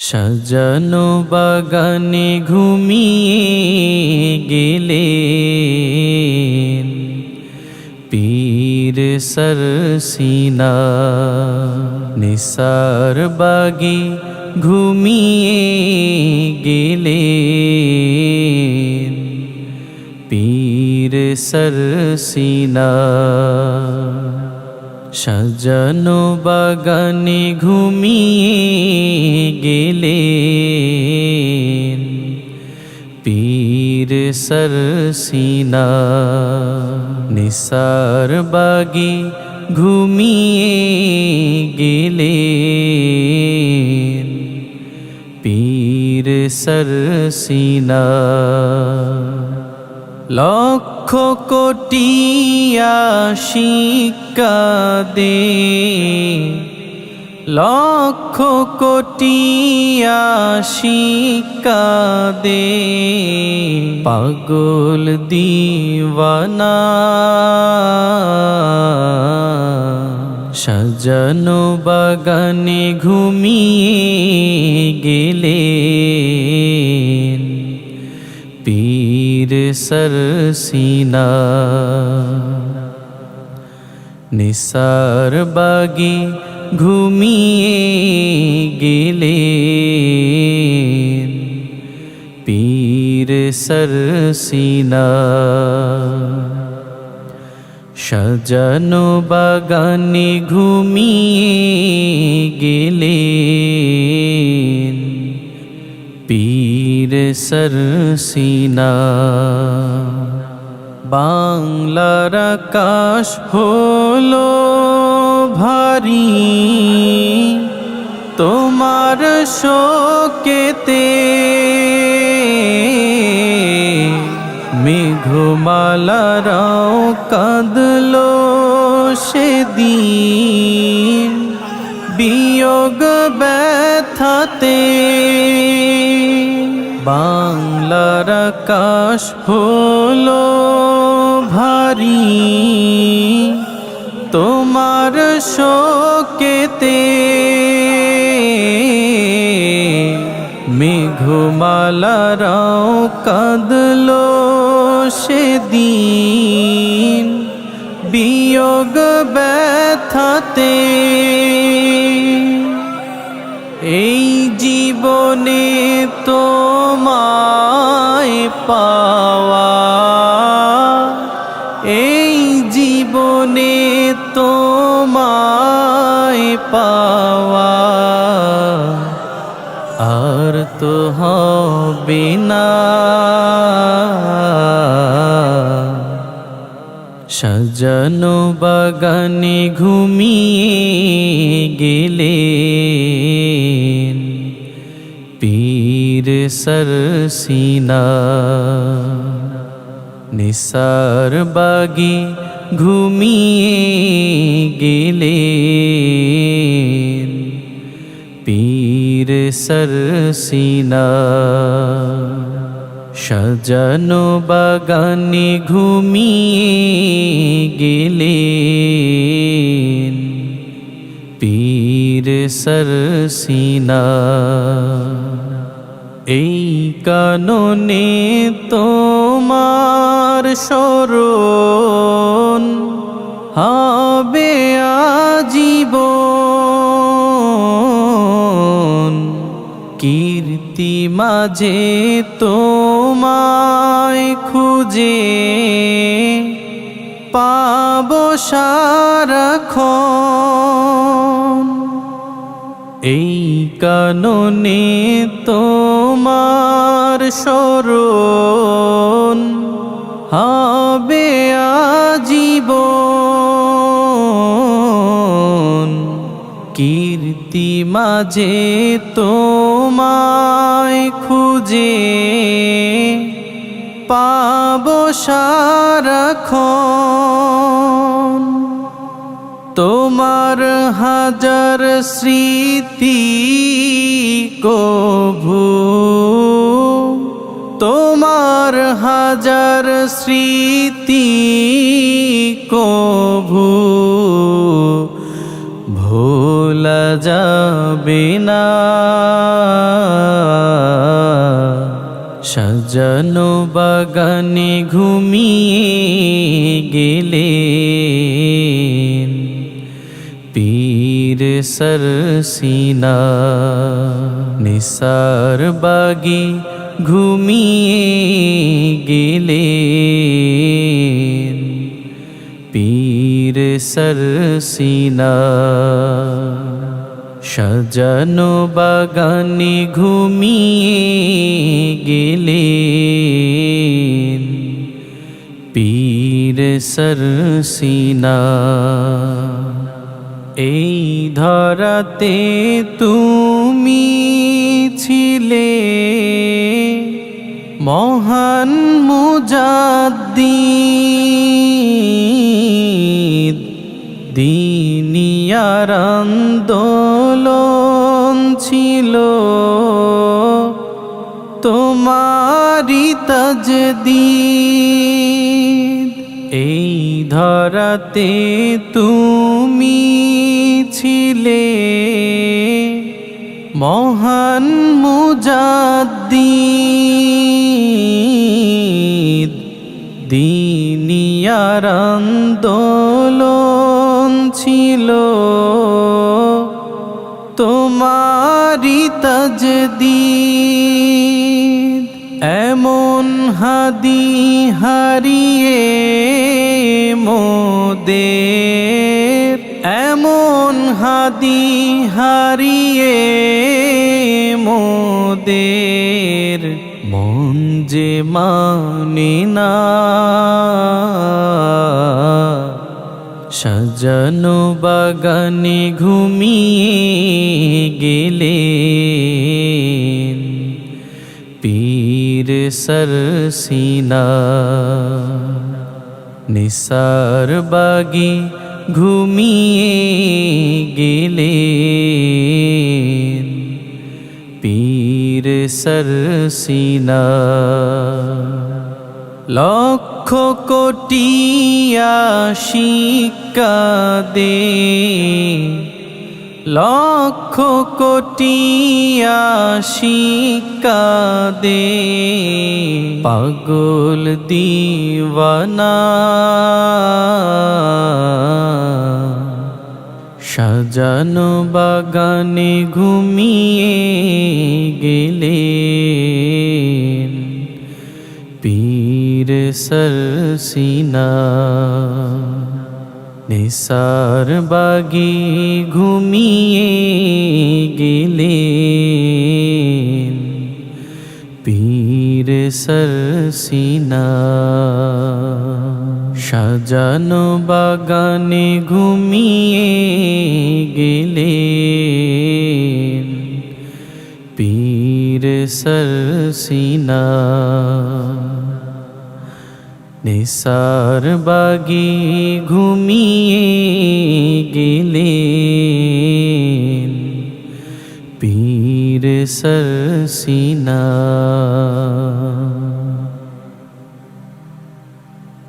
সাজানো বাগানে ঘুমিয়ে গেলে পীর সরসিনা। নিসার বাগে ঘুমিয়ে গেলে পীর সরসিনা। সাজানো বাগানে ঘুমিয়ে গেলে পীর সরসিনা। নিসার বাগে ঘুমিয়ে গেলে পীর সরসিনা। লক্ষ কোটিয়া শিক্ষা দে লক্ষ কোটিয়া শিক্ষা দে পাগল দিওয়ানা। সাজানো বাগানে ঘুমিয়ে গেলে। পীর সরসিনা নিসার বাগে ঘুমিয়ে গেলে পীর সরসিনা সাজানো বাগানে ঘুমিয়ে গেলেন। পীর সরসিনা বাংলার আকাশ হলো ভারী। তোমার শোকেতে মেঘমালারাও কাঁদলো সেদিন। বিয়োগ ব্যথাতে বাংলার আকাশ হলো ভারী। তোমার শোকেতে মেঘমালারাও কাঁদলো সেদিন। বিয়োগ ব্যথাতে জীবনে তোমায় পাওয়া। এই জীবনে তোমায় পাওয়া। আর তো হবে না। সাজানো বাগানে ঘুমিয়ে গেলে পীর সরসিনা নিসার বাগে ঘুমিয়ে গেলে পীর সরসিনা সাজানো বাগানে ঘুমিয়ে গেলে পীর সরসিনা এই কাননে তোমার স্মরণ হবে আজীবন। কীর্তি মাঝে তোমায় খুঁজে পাব সারাক্ষণ। এই কাননে তোমার স্মরণ হবে আজীবন। কীর্তি মাঝে তোমায় খুঁজে পাব সারাক্ষণ। তোমার হাজার স্মৃতি কভু। তোমার হাজার স্মৃতি কভু। ভোলা যাবে না। সাজানো বাগানে ঘুমিয়ে গেলেন পীর সরসিনা নিসার বাগে ঘুমিয়ে গেলেন পীর সরসিনা সাজানো বাগানে ঘুমিয়ে গেলেন পীর সরসিনা এই ধরাতে তুমি ছিলে মহান মুজাদ্দিদ দিনিয়ার আন্দোলন ছিল। তোমারি তাজদিদ এই ধরাতে তুমি ছিলে মহান মুজাদ্দিদ দিনিয়ার আন্দোলন ছিল। তোমারি তাজদিদ এমন হাদি হারিয়ে মোদের এমন হাদি হারিয়ে মোদের মন যে মানে না। সাজানো বাগানে ঘুমিয়ে গেলেন পীর সরসিনা। নিসার বাগে ঘুমিয়ে গেলে পীর সরসিনা লক্ষ কোটি শিকা দে। লক্ষ কোটি শিকা দে পাগল দিওয়ানা। সাজানো বাগানে ঘুমিয়ে গেলেন পীর সরসিনা নিসার বাগে ঘুমিয়ে গেলেন। পীর সরসিনা সাজানো বাগানে ঘুমিয়ে গেলেন। পীর সরসিনা নিসার বাগি ঘুমিয়ে গেলে পীর সরসিনা